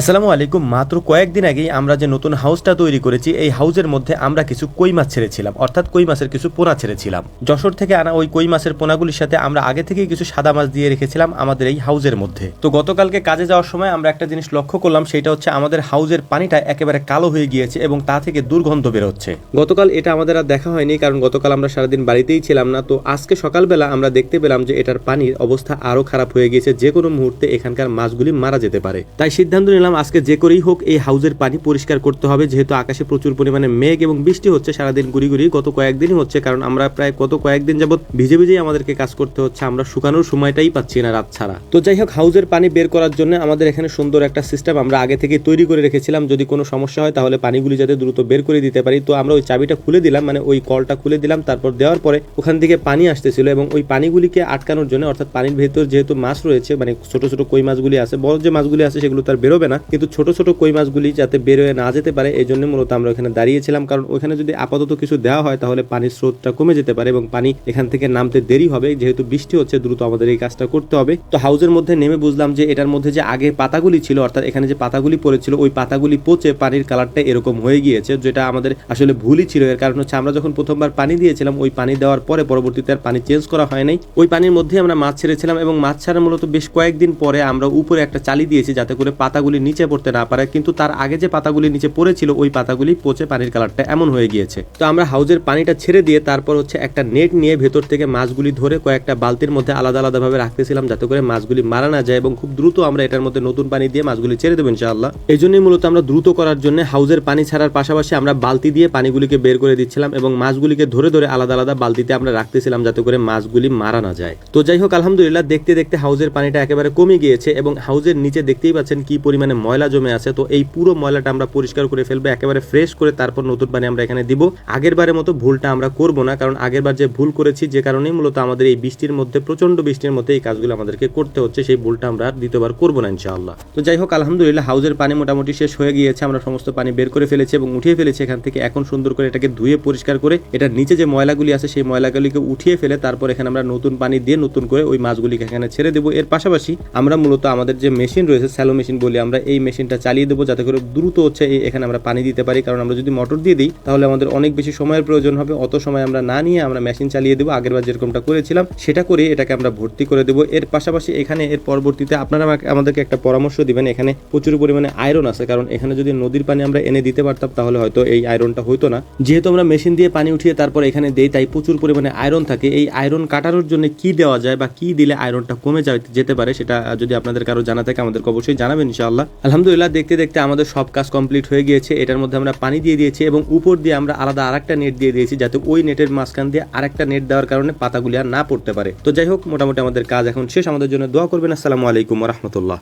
আসসালামু আলাইকুম। মাত্র কয়েকদিন আগেই আমরা যে নতুন হাউসটা তৈরি করেছি, এই হাউসের মধ্যে আমরা কিছু কই মাছ ছেড়েছিলাম, অর্থাৎ কই মাছের কিছু পোনা ছেড়েছিলাম। যশোর থেকে আনা ওই কই মাছের পোনাগুলির সাথে আমরা আগে থেকেই কিছু সাদা মাছ দিয়ে রেখেছিলাম আমাদের এই হাউসের মধ্যে। তো গতকালকে কাজে যাওয়ার সময় আমরা একটা জিনিস লক্ষ্য করলাম, সেটা হচ্ছে আমাদের হাউসের পানিটা একেবারে কালো হয়ে গিয়েছে এবং তা থেকে দুর্গন্ধ বেরোচ্ছে। গতকাল এটা আমাদের আর দেখা হয়নি, কারণ গতকাল আমরা সারাদিন বাড়িতেই ছিলাম না, তো আজকে সকালবেলা আমরা দেখতে পেলাম যে এটার পানির অবস্থা আরও খারাপ হয়ে গিয়েছে, যে কোনো মুহূর্তে এখানকার মাছগুলি মারা যেতে পারে। তাই সিদ্ধান্ত নিলাম আজকে যে করেই হোক এই হাউজের পানি পরিষ্কার করতে হবে। যেহেতু আকাশে প্রচুর পরিমাণে মেঘ এবং বৃষ্টি হচ্ছে, সারাদিন গুড়ি গুড়ি গত কয়েকদিনই হচ্ছে, কারণ আমরা প্রায় গত কয়েকদিন যাবত ভিজে ভিজেই আমাদেরকে কাজ করতে হচ্ছে, আমরা শুকানোর সময়টাই পাচ্ছি না রাত ছাড়া। তো যাই হোক, হাউজের পানি বের করার জন্য আমাদের এখানে সুন্দর একটা সিস্টেম আমরা আগে থেকে তৈরি করে রেখেছিলাম। যদি কোনো সমস্যা হয়, তাহলে পানিগুলি যাতে দ্রুত বের করে দিতে পারি। তো আমরা ওই চাবিটা খুলে দিলাম মানে ওই কলটা খুলে দিলাম, তারপর দেওয়ার পরে ওখান থেকে পানি আসতেছিল এবং ওই পানিগুলিকে আটকানোর জন্য, অর্থাৎ পানির ভেতর যেহেতু মাছ রয়েছে মানে ছোট ছোট কই মাছগুলি আছে, বড় যে মাছগুলি আছে, সেগুলো তার বেরোবে না। কিন্তু ছোট ছোট কই মাছগুলি যাতে বেরোয় না যেতে পারে, এই জন্য মূলত আমরা ওখানে দাঁড়িয়েছিলাম। কারণ ওখানে যদি আপাতত কিছু দেওয়া হয়, তাহলে পানির স্রোতটা কমে যেতে পারে এবং পানি এখান থেকে নামতে দেরি হবে। যেহেতু বৃষ্টি হচ্ছে, দ্রুত আমাদের এই কাজটা করতে হবে। তো হাউজের মধ্যে নেমে বুঝলাম যে, এটার মধ্যে যে আগে পাতাগুলি ছিল, অর্থাৎ এখানে যে পাতাগুলি পড়েছিল, ওই পাতাগুলি পচে পানির কালারটা এরকম হয়ে গিয়েছে, যেটা আমাদের আসলে ভুলই ছিল। এর কারণ হচ্ছে, আমরা যখন প্রথমবার পানি দিয়েছিলাম, ওই পানি দেওয়ার পরে পরবর্তীতে আর পানি চেঞ্জ করা হয় নাই। ওই পানির মধ্যে আমরা মাছ ছেড়েছিলাম এবং মাছ ছাড়া মূলত বেশ কয়েকদিন পরে আমরা উপরে একটা চালি দিয়েছি, যাতে করে পাতাগুলি নিচে পড়তে না পারে, কিন্তু তার আগে যে পাতাগুলি নিচে পড়েছিল, ওই পাতাগুলি পচে পানির কালারটা এমন হয়ে গিয়েছে। তো আমরা হাউজের পানিটা ছেড়ে দিয়ে তারপর হচ্ছে একটা নেট নিয়ে ভেতর থেকে মাছগুলি ধরে কয়েকটা বালতির মধ্যে আলাদা আলাদাভাবে রাখতেছিলাম, যাতে করে মাছগুলি মারা না যায় এবং খুব দ্রুত আমরা এটার মধ্যে নতুন পানি দিয়ে মাছগুলি ছেড়ে দেবো ইনশাআল্লাহ। এই জন্যই মূলত আমরা দ্রুত করার জন্য হাউজের পানি ছাড়ার পাশাপাশি আমরা বালতি দিয়ে পানিগুলিকে বের করে দিচ্ছিলাম এবং মাছগুলিকে ধরে ধরে আলাদা আলাদা বালতিতে আমরা রাখতেছিলাম, যাতে করে মাছগুলি মারা না যায়। তো যাই হোক, আলহামদুলিল্লাহ, দেখতে দেখতে হাউজের পানিটা একেবারে কমে গিয়েছে এবং হাউজের নিচে দেখতেই পাচ্ছেন কি পরিমাণে ময়লা জমে আছে, তো এই পুরো ময়লাটা আমরা পরিষ্কার করে ফেলব, একেবারে ফ্রেশ করে তারপর নতুন পানি আমরা এখানে দিব। আগের বারের মতো ভুলটা আমরা করব না, কারণ আগের বার যে ভুল করেছি, যে কারণেই মূলত আমাদের এই বৃষ্টির মধ্যে প্রচণ্ড বৃষ্টির মধ্যে এই কাজগুলো আমাদেরকে করতে হচ্ছে, সেই ভুলটা আমরা আর দ্বিতীয়বার করব না ইনশাআল্লাহ। তো যাই হোক, আলহামদুলিল্লাহ, হাউজের পানি মোটামুটি শেষ হয়ে গিয়েছে, আমরা সমস্ত পানি বের করে ফেলেছি এবং উঠিয়ে ফেলেছি এখান থেকে। এখন সুন্দর করে এটাকে ধুয়ে পরিষ্কার করে, এটার নিচে যে ময়লাগুলি আছে, সেই ময়লাগুলিকে উঠিয়ে ফেলে, তারপর এখানে আমরা নতুন পানি দিয়ে নতুন করে ওই মাছগুলিকে এখানে ছেড়ে দেবো। এর পাশাপাশি আমরা মূলত আমাদের যে মেশিন রয়েছে স্যালো মেশিন বলি আমরা এই মেশিনটা চালিয়ে দেবো যাতে করে দ্রুত হচ্ছে এখানে আমরা পানি দিতে পারি। কারণ আমরা যদি মোটর দিয়ে দিই, তাহলে আমাদের অনেক বেশি সময়ের প্রয়োজন হবে। অত সময় আমরা না নিয়ে আমরা মেশিন চালিয়ে দেবো। আগেরবার যেরকমটা করেছিলাম, সেটা করে এটাকে আমরা ভর্তি করে দেবো। এর পাশাপাশি এখানে এর পরবর্তীতে আপনারা আমাদেরকে একটা পরামর্শ দিবেন। এখানে প্রচুর পরিমাণে আয়রন আছে। কারণ এখানে যদি নদীর পানি আমরা এনে দিতে পারতাম, তাহলে হয়তো এই আয়রনটা হতো না। যেহেতু আমরা মেশিন দিয়ে পানি উঠিয়ে তারপর এখানে দেই, তাই প্রচুর পরিমাণে আয়রন থাকে। এই আয়রন কাটানোর জন্য কি দেওয়া যায় বা কি দিলে আয়রনটা কমে যেতে পারে, সেটা যদি আপনাদের কারও জানা থাকে, আমাদেরকে অবশ্যই জানাবেন ইনশাআল্লাহ। আলহামদুলিল্লাহ, দেখতে দেখতে আমাদের সব কাজ কমপ্লিট হয়ে গিয়েছে। এটার মধ্যে আমরা পানি দিয়ে দিয়েছি এবং উপর দিয়ে আমরা আলাদা আরেকটা নেট দিয়ে দিয়েছি যাতে ওই নেটের মাঝখান দিয়ে আরেকটা নেট দেওয়ার কারণে পাতাগুলি আর না পড়তে পারে। তো যাই হোক, মোটামুটি আমাদের কাজ এখন শেষ। আমাদের জন্য দোয়া করবেন। আসসালামু আলাইকুম রহমতুল্লাহ।